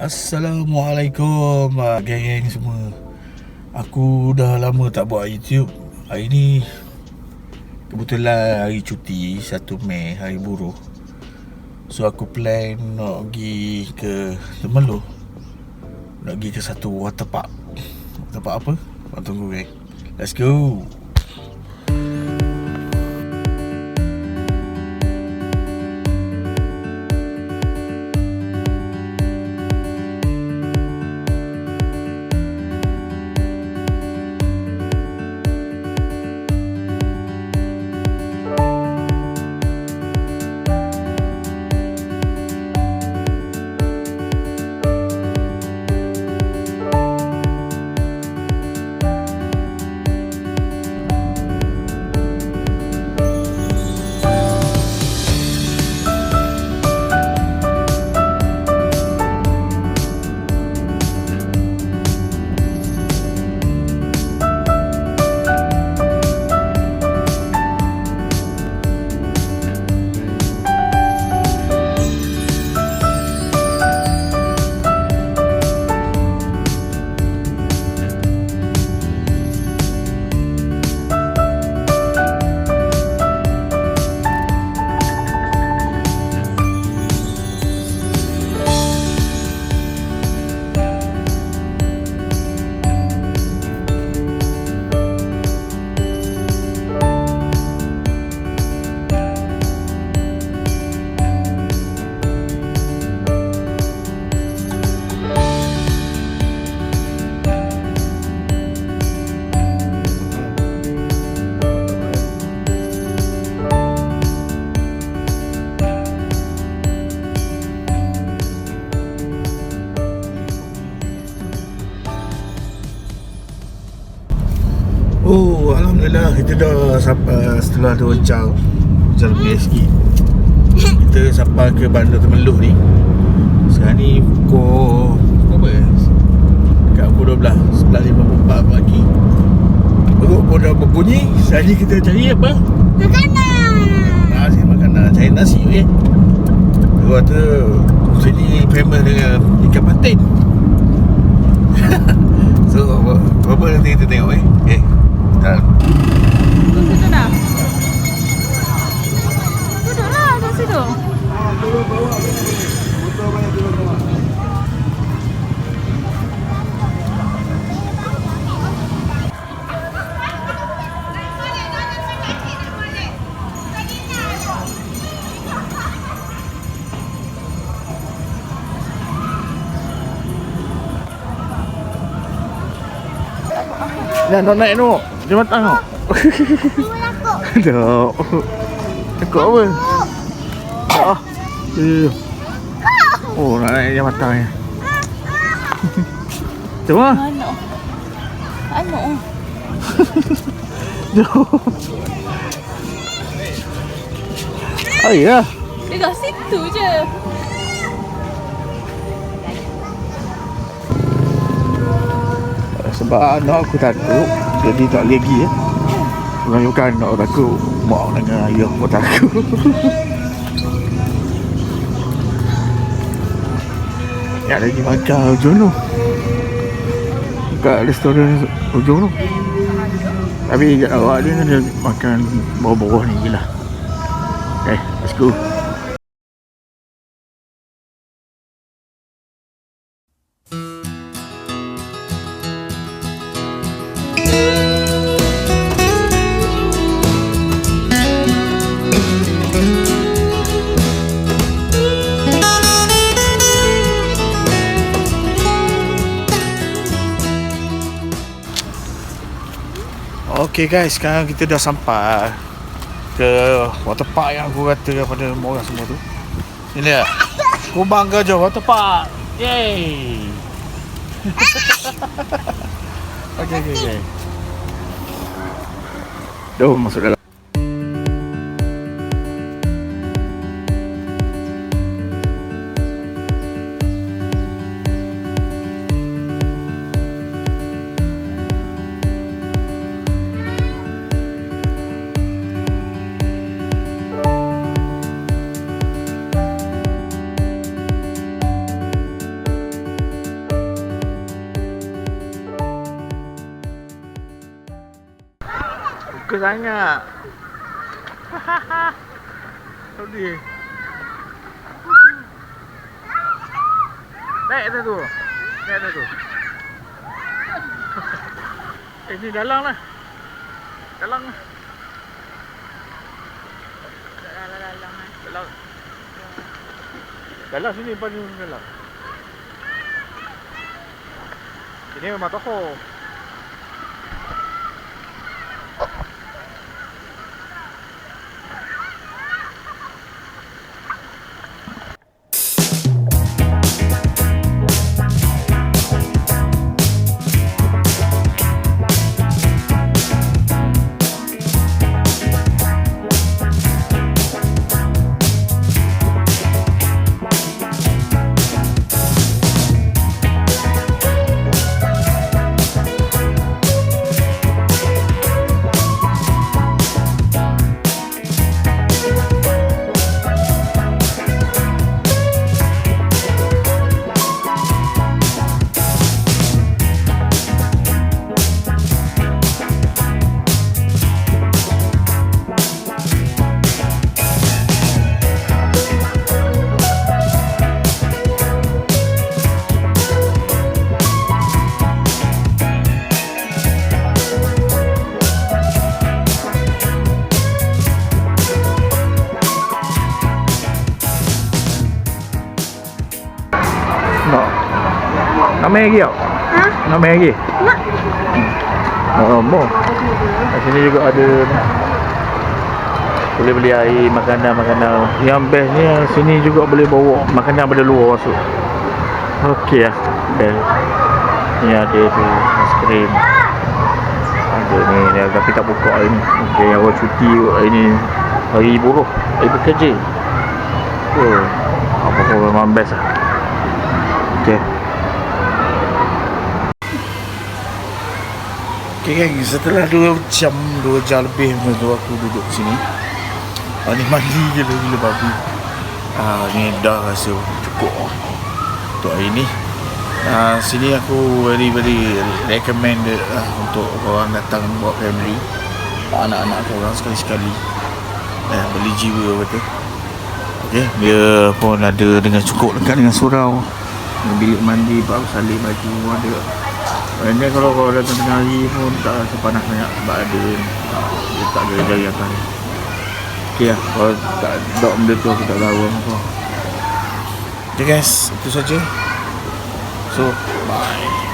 Assalamualaikum ah, Geng-geng semua. Aku dah lama tak buat YouTube. Hari ni Kebetulan hari cuti 1 Mei Hari buruh. So aku plan nak pergi ke Temerloh Nak pergi ke satu water park Water park apa? Kau tunggu geng. Let's go Alhamdulillah kita dah sampai setelah dua jam Jam lebih sikit. Kita sampai ke bandar Temeloh ni. Sekarang ni pukul Berapa ya? Dekat pukul 12 11.54 pagi. Perut pun dah berbunyi. Sekarang ni kita cari apa? Makanan. Nasi makanan. Cari nasi okey? Lepas tu Sini famous dengan ikan patin. So apa, apa nanti kita tengok eh? Okay Duduk situ dah. Duduklah kat situ. Dah nak naik tu Dia matang tu Dah Takut apa? Ah. Ya Oh nak naik dia matang ni. Cuba Anu. Anu. Jom. Oh ya Dia kat situ je. Sebab anak aku takut Jadi tak boleh pergi ya Bukan bukan anak aku Mak dengan ayah pun takut Ya lagi makan ujung tu. Kat restoran ujung tu. Tapi awak dia dia makan bawah-bawah ni je lah. Okay, let's go Okay guys, sekarang kita dah sampai ke water park yang aku kata pada orang semua tu. Ini dia. Kubang Gajah Water Park. Yay. okay, okay, okay. Jom masuk dalam. Suka sangat. Sedih. Naik atas tu. Naik atas tu. eh ni dalang lah. Dalang lah. Dalang. Dalang sini paling dalang. Ini memang toko. Nak main lagi tak? Ha? Nak main lagi? Nak. Oh, mau. Kat sini juga ada ni. boleh beli air, makanan-makanan. Yang bestnya sini juga boleh bawa makanan dari luar masuk. Okey lah. Best. Ni ada tu aiskrim. Ada ni, ni tapi tak buka hari ni. Okey, yang orang cuti hari ni hari buruh, hari bekerja. Oh, apa pun memang best lah. Okey. Okay kan? Setelah 2 jam 2 jam lebih macam tu aku duduk sini. Ah, ni mandi gila gila babi. Ah, ni dah rasa cukup untuk hari ni. Ah, sini aku very very recommended lah untuk orang datang buat family. Anak-anak korang sekali-sekali. Eh, beli jiwa betul Okay, dia pun ada dengan cukup dekat dengan surau. Bilik mandi bab salib baju ada And then kalau kau datang tengah hari pun tak rasa panas sangat sebab ada dia tak ada jari atas. Okay lah, kalau tak dok benda tu aku tak tahu apa Okay guys, itu saja. So, bye